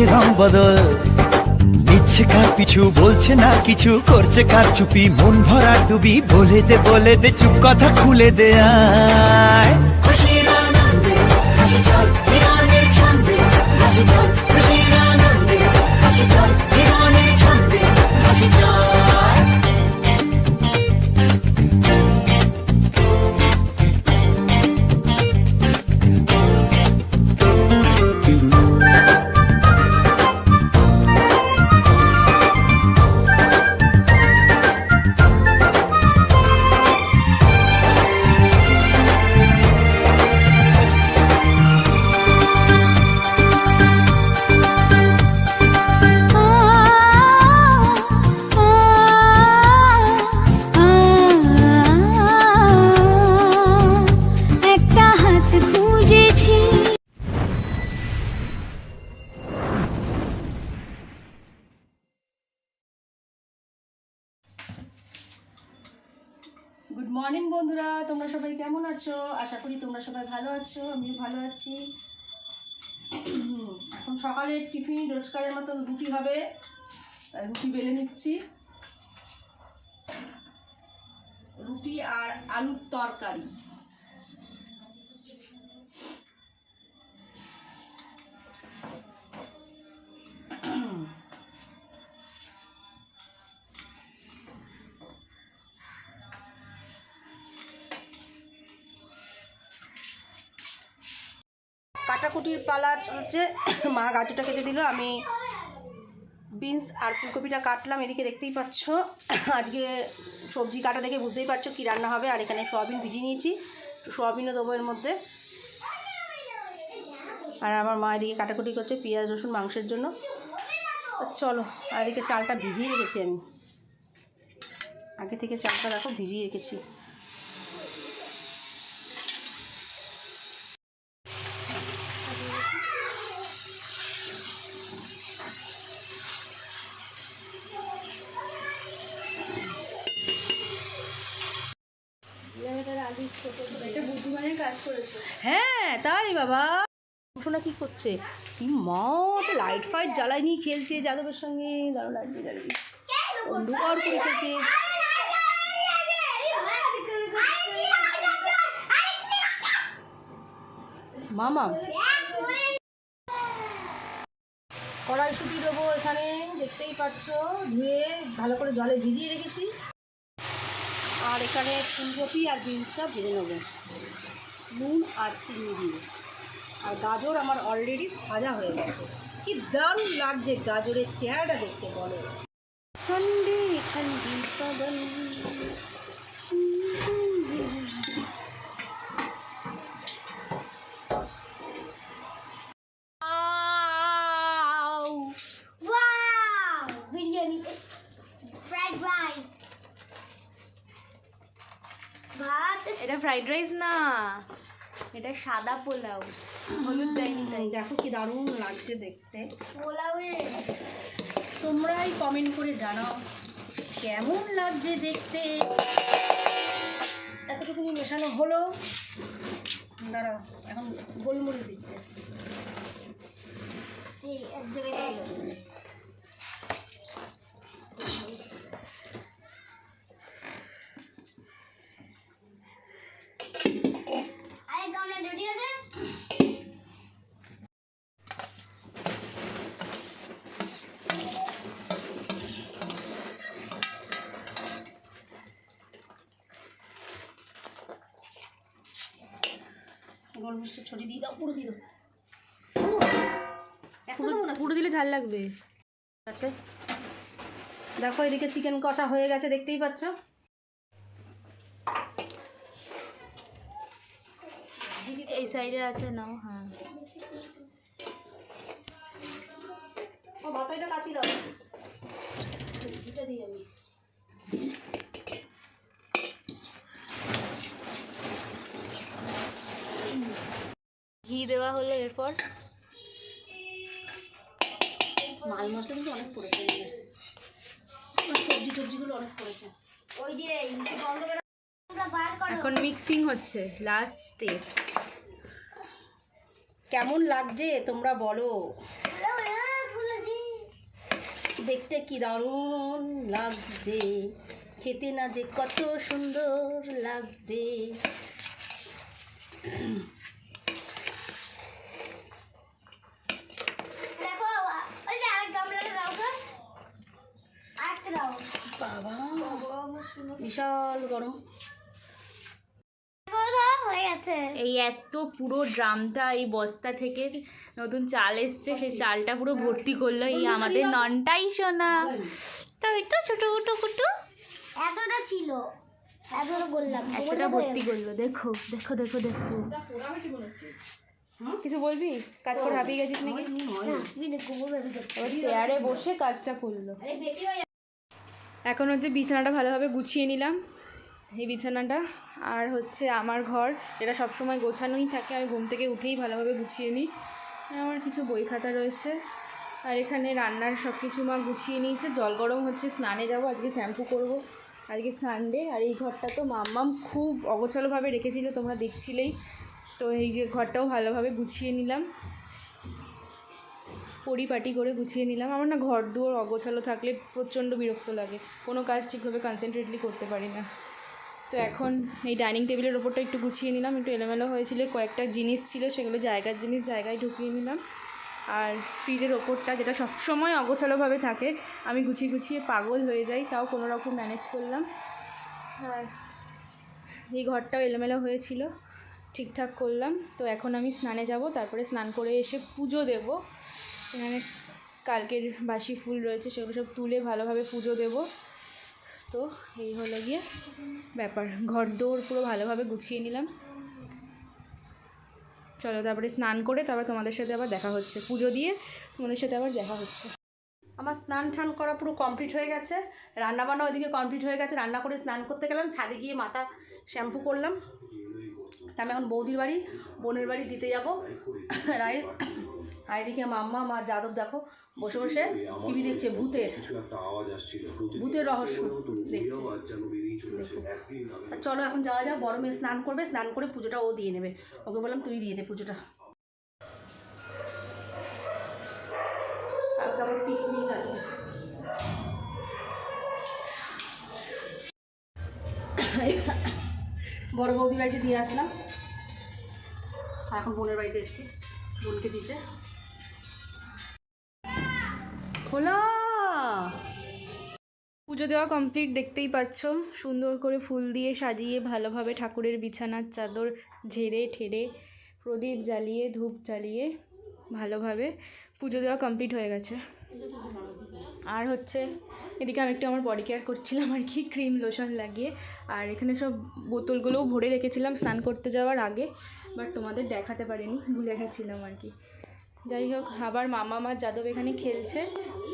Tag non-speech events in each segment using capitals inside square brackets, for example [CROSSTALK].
হচ্ছে রং বদল নিচ্ছে কার পিছু বলছে না কিছু করছে কার চুপি মন ভরা ডুবি বলে দে বলে দে চুপ কথা খুলে দে আয় হাসি চল জীবনের ছন্দে হাসি গুড মর্নিং বন্ধুরা। তোমরা সবাই কেমন আছো? আশা করি তোমরা সবাই ভালো আছো, আমিও ভালো আছি। এখন সকালে টিফিন রোজকারের মতন রুটি হবে, তাই রুটি বেলে নিচ্ছি। রুটি আর আলুর তরকারি। কাটাকুটির পালা চলছে। [COUGHS] মা গাজরটা কেটে দিল, আমি বিনস আর ফুলকপিটা কাটলাম, এদিকে দেখতেই পাচ্ছ। [COUGHS] আজকে সবজি কাটা দেখে বুঝতেই পারছ কী রান্না হবে, আর এখানে সোয়াবিন ভিজিয়ে নিয়েছি, সোয়াবিনও দেবো এর মধ্যে। আর আমার মা এদিকে কাটাকুটি করছে পেঁয়াজ, রসুন, মাংসের জন্য। চলো, আর এদিকে চালটা ভিজিয়ে রেখেছি আমি। আগে থেকে চালটা দেখো, ভিজিয়ে রেখেছি। হ্যাঁ তাই বাবা। শোনা কি করছে? কি মা তো লাইট ফাইট জ্বালাই নিয়ে খেলছে যাদবের সঙ্গে। দাঁড়ো লাইট জ্বালিয়ে অন্ধকার করে খেলছে। মামা। কড়াইশুটি দেবো এখানে, দেখতেই পাচ্ছ। ধুয়ে ভালো করে জলে ভিজিয়ে রেখেছি। আর এখানে ফুলকপি আর বিনসটা ভেজে নেব। নুন আর চিনি দিয়ে। আর গাজর আমার অলরেডি ভাজা হয়ে গেছে। কি দারুণ লাগছে গাজরের চেহারাটা দেখতে বলো। ঠান্ডি ঠান্ডি পবন ওয়াও বিরিয়ানি ফ্রাইড রাইস ভাত। এটা ফ্রাইড রাইস এটা সাদা পোলাও। হলুদ দেয়নি তাই। দেখো কি দারুণ লাগছে দেখতে। পোলাওয়ের তোমরাই কমেন্ট করে জানাও কেমন লাগছে দেখতে? এত কিছু মেশানো হলো? দাঁড়াও এখন গোলমরিচ দিচ্ছে। এই এক জায়গায় দিল আরে তোমরা রেডি আছে ছড়িয়ে দিয়ে দাও পুরো দিয়ে দাও। পুরো দিলে ঝাল লাগবে। আছে দেখো এদিকে চিকেন কষা হয়ে গেছে দেখতেই পাচ্ছ? এই সাইডে আছে নাও হ্যাঁ। ও বাতাইটা কাছি দাও। এটা দিই আমি। ঘি দেওয়া হলো এরপর। মাল মশলা কিন্তু অনেক পড়েছে। সবজি টবজিগুলো অনেক পড়েছে। ওই যে এখন মিক্সিং হচ্ছে লাস্ট স্টেপ কেমন লাগছে তোমরা বলো। দেখতে কি দারুণ লাগছে। খেতে না যে কত সুন্দর লাগবে দেখো ওই যে আরেক গামলাটা দাও তো আরেকটা দাও বাবা বিশাল গরম দেখো তো, হয়ে গেছে এই এত পুরো ড্রামটা এই বস্তা থেকে নতুন চাল এসছে সেই চালটা পুরো ভর্তি করল এই আমাদের ননটাই শোনা তো এই তো ছোটো কুটু কুটু। এতটা ছিল। এতটা করলাম ভর্তি করল দেখো দেখো দেখো দেখো। কিছু বলবি? কাজ করে হাঁপিয়ে গেছিস নাকি? চেয়ারে বসে কাজটা করল। এখন হচ্ছে বিছানাটা ভালোভাবে গুছিয়ে নিলাম। এই বিছানাটা আর হচ্ছে আমার ঘর, যেটা সবসময় গোছানোই থাকে, আমি ঘুম থেকে উঠেই ভালোভাবে গুছিয়ে নিই। আমার কিছু বই খাতা রয়েছে আর এখানে রান্নার সব কিছু মা গুছিয়ে নিয়েছে। জল গরম হচ্ছে, স্নানে যাব, আজকে শ্যাম্পু করব। আজকে সানডে, আর এই ঘরটা তো মাম্মাম খুব অগোছালোভাবে রেখেছিল, তোমরা দেখছিলেই। তো এই যে ঘরটাও ভালোভাবে গুছিয়ে নিলাম। পরিপাটি করে গুছিয়ে নিলাম। আমার না ঘর দুয়ার অগোছালো থাকলে প্রচণ্ড বিরক্ত লাগে। কোনো কাজ ঠিকভাবে কনসেন্ট্রেটলি করতে পারি না। তো এখন এই ডাইনিং টেবিলের ওপরটা একটু গুছিয়ে নিলাম, একটু এলোমেলো হয়েছিল, কয়েকটা জিনিস ছিল, সেগুলো জায়গার জিনিস জায়গায় ঢুকিয়ে নিলাম। আর ফ্রিজের ওপরটা যেটা সবসময় অগোছালোভাবে থাকে, আমি গুছিয়ে গুছিয়ে পাগল হয়ে যাই, তাও কোনো রকম ম্যানেজ করলাম। আর এই ঘরটাও এলোমেলো হয়েছিল, ঠিকঠাক করলাম। তো এখন আমি স্নানে যাব, তারপরে স্নান করে এসে পুজো দেব। এখানে কালকের বাসি ফুল রয়েছে, সেগুলো সব তুলে ভালোভাবে পুজো দেব। তো এই হলো গিয়ে ব্যাপার। ঘর দৌড় পুরো ভালোভাবে গুছিয়ে নিলাম। চলো তারপরে স্নান করে তারপর তোমাদের সাথে আবার দেখা হচ্ছে। পুজো দিয়ে তোমাদের সাথে আবার দেখা হচ্ছে। আমার স্নান টান করা পুরো কমপ্লিট হয়ে গেছে। রান্না বান্না ওইদিকে কমপ্লিট হয়ে গেছে। রান্না করে স্নান করতে গেলাম, ছাদে গিয়ে মাথা শ্যাম্পু করলাম। আমি এখন বৌদির বাড়ি, বোনের বাড়ি দিতে যাব। রাইস আর এদিকে মাম্মা, মা, যাদব দেখো বসে বসে টিভি দেখছে ভূতের। ভূতের রহস্য দেখছে। চলো এখন যাওয়া যাক বড় মেয়ে স্নান করবে স্নান করে পুজোটা ও দিয়ে নেবে। ওকে বললাম তুই দিয়ে দে পুজোটা। কালকে আবার পিকনিক আছে। বড় বৌদির বাড়িতে দিয়ে আসলাম। এখন বোনের বাড়িতে এসেছি বোনকে দিতে। পুজো দেওয়া কমপ্লিট দেখতেই পাচ্ছ। সুন্দর করে ফুল দিয়ে সাজিয়ে ভালোভাবে ঠাকুরের বিছানার চাদর ঝেড়ে ঠেড়ে প্রদীপ জ্বালিয়ে, ধূপ জ্বালিয়ে ভালোভাবে পুজো দেওয়া কমপ্লিট হয়ে গেছে। আর হচ্ছে, এদিকে আমি একটু আমার বডি কেয়ার করছিলাম আর কি ক্রিম লোশন লাগিয়ে। আর এখানে সব বোতলগুলোও ভরে রেখেছিলাম স্নান করতে যাওয়ার আগে বাট তোমাদের দেখাতে পারিনি, ভুলে গেছিলাম আর কি। যাই হোক, আবার মামা মার যাদব এখানে খেলছে।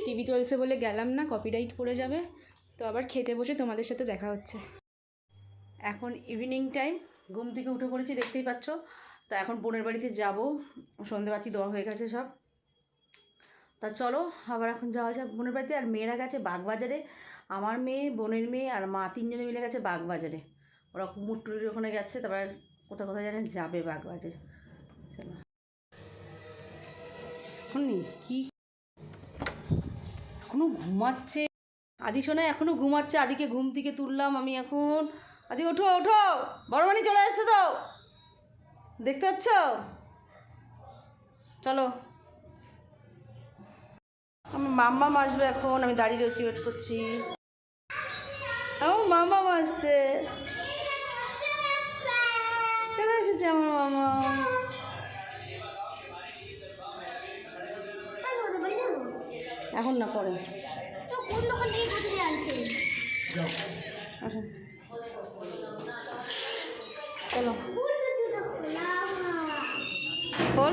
টিভি চলছে বলে গেলাম না কপিরাইট পড়ে যাবে। তো আবার খেতে বসে তোমাদের সাথে দেখা হচ্ছে। এখন ইভিনিং টাইম ঘুম থেকে উঠে পড়েছি, দেখতেই পাচ্ছ। তা এখন বোনের বাড়িতে যাব, সন্ধেবাতি দেওয়া হয়ে গেছে সব। তা চলো, আবার এখন যাওয়া যাক বোনের বাড়িতে। আর মেয়েরা গেছে বাগবাজারে। আমার মেয়ে, বোনের মেয়ে আর মা তিনজনে মিলে গেছে বাগবাজারে। ওরা কুমোরটুলির ওখানে গেছে, তারপর কোথাও কোথায় জানেন যাবে বাগবাজারে। এখন কি? এখনও ঘুমাচ্ছে। আদি শোনা এখনও ঘুমাচ্ছে, আদিকে ঘুম থেকে তুললাম আমি এখন। আদি, ওঠো ওঠো বড় মানি চলে এসছে তো। দেখতে পাচ্ছ? চলো। আমার মাম্মা আসবে এখন, আমি দাঁড়িয়ে রয়েছি ওয়েট করছি। আমার মামা আসছে। চলে এসেছে আমার মামা এখন না পরে। তো কোন দোকান থেকে কোথায় আনছে আসুন। চলো। কোন জুতো খোলাও না খোল।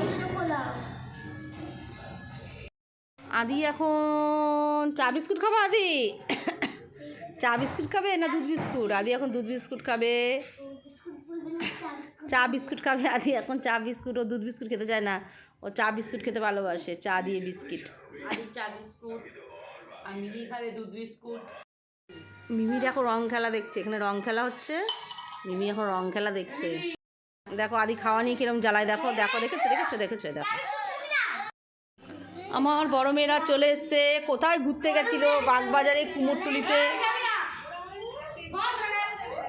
আদি এখন চা বিস্কুট খাব আদি? চা বিস্কুট খাবে না দুধ বিস্কুট? আদি এখন দুধ বিস্কুট খাবে। বিস্কুট বলবে না চা বিস্কুট চা বিস্কুট খাবে আদি এখন চা বিস্কুট ও দুধ বিস্কুট খেতে চায় না। ও চা বিস্কুট খেতে ভালোবাসে চা দিয়ে বিস্কিট। চা বিস্কুট, আর মিমি খাবে দুধ বিস্কুট। মিমি দেখো রং খেলা দেখছে, এখানে রং খেলা হচ্ছে। মিমি এখন রং খেলা দেখছে। দেখো আদি খাওয়া নিয়ে কিরম জ্বালায়, দেখো দেখো, দেখেছ দেখেছ দেখেছ, দেখো। আমার বড় মেয়েরা চলে এসছে, কোথায় ঘুরতে গেছিল বাগবাজারে কুমোরটুলিতে?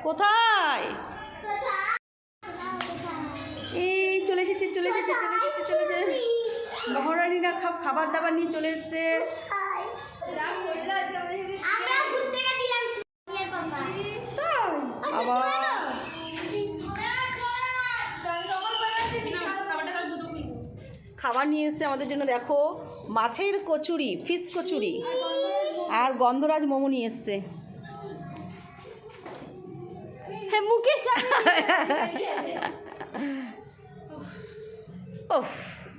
কোথায়? এই, চলে এসেছে চলে এসেছে চলে এসেছে চলে এসেছে। মহারানীরা খাব খাবার দাবার নিয়ে চলে এসছে। আবার খাবার নিয়ে এসছে আমাদের জন্য দেখো মাছের কচুরি ফিশ কচুরি আর গন্ধরাজ মোমো নিয়ে এসছে। হ্যাঁ মুকেশ [LAUGHS]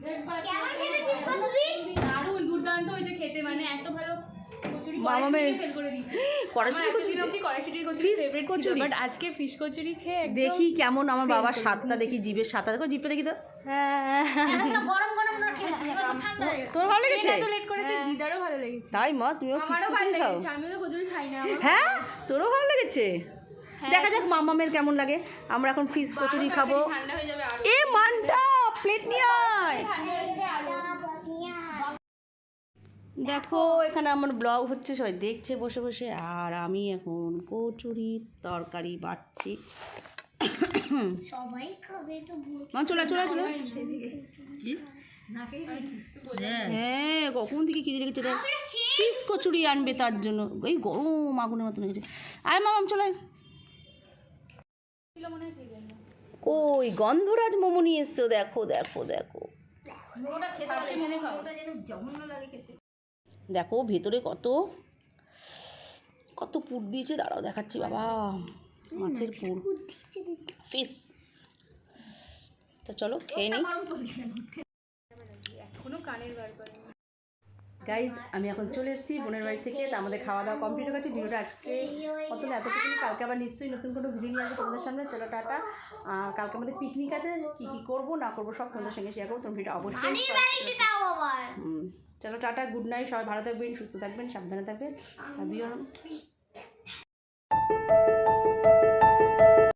ওহ কেমন খেতে ফিস কচুরি দারুণ দুর্দান্ত হয়েছে খেতে মানে এত ভালো কচুরি মামামের- কড়াইশুঁটি ফেল করে দিয়েছে। কড়াইশুঁটি আমার কচুরি? এতদিন অবধি কড়াইশুঁটির কচুরি ফেভারিট কচুরি? বাট আজকে ফিশ কচুরি খেয়ে দেখি কেমন আমার বাবার স্বাদটা দেখি জিভের স্বাদটা। দেখো জিভটা দেখি তো। হ্যাঁ। গরম গরম না খেয়েছি ঠান্ডা হয়ে তোমার ভালো লেগেছে? এত লেট করেছে দিদারও ভালো লেগেছে। তাই মা তুমিও ফিশ কচুরি খাও। আমি তো কচুরি খাই না হ্যাঁ? তোরও ভালো লেগেছে? দেখা যাক মামামের কেমন লাগে। আমরা এখন ফিশ কচুরি খাব। ঠান্ডা হয়ে যাবে আর। এ মানটা! প্লেট নিয়ে আয়। দেখো এখানে আমার ব্লগ হচ্ছে সবাই দেখছে বসে বসে আর আমি এখন কচুরির তরকারি বাটছি। সবাই খাবে তো চলে আয়, চলে। চলে হ্যাঁ কখন থেকে খিদে লেগেছে রে? ফিশ কচুরি আনবে তার জন্য। এই গরম আগুনের মতন লেগেছে। আয় মামাম চলে। আয়। কই গন্ধরাজ মোমো নিয়ে এসছো দেখো দেখো দেখো। দেখো ভেতরে কত কত পুর দিয়েছে দাঁড়াও দেখাচ্ছি বাবা। মাছের পুর। ফিস। তো চলো খেয়ে নিই গাইজ আমি এখন চলে এসেছি বোনের বাড়ি থেকে তা আমাদের খাওয়া দাওয়া কমপ্লিট হয়ে গেছে। ভিডিওটা আজকে মতন এতটুকু কালকে আবার নিশ্চয়ই নতুন কোনো ভিডিও নিয়ে আসব তোমাদের সামনে। চলো টাটা। কালকে আমাদের পিকনিক আছে কী কী করব না করব সব তোমাদের সঙ্গে শেয়ার করব তোমার ভিডিও অবশ্যই চলো টাটা গুড নাইট সবাই ভালো থাকবেন সুস্থ থাকবেন সাবধানে থাকবেন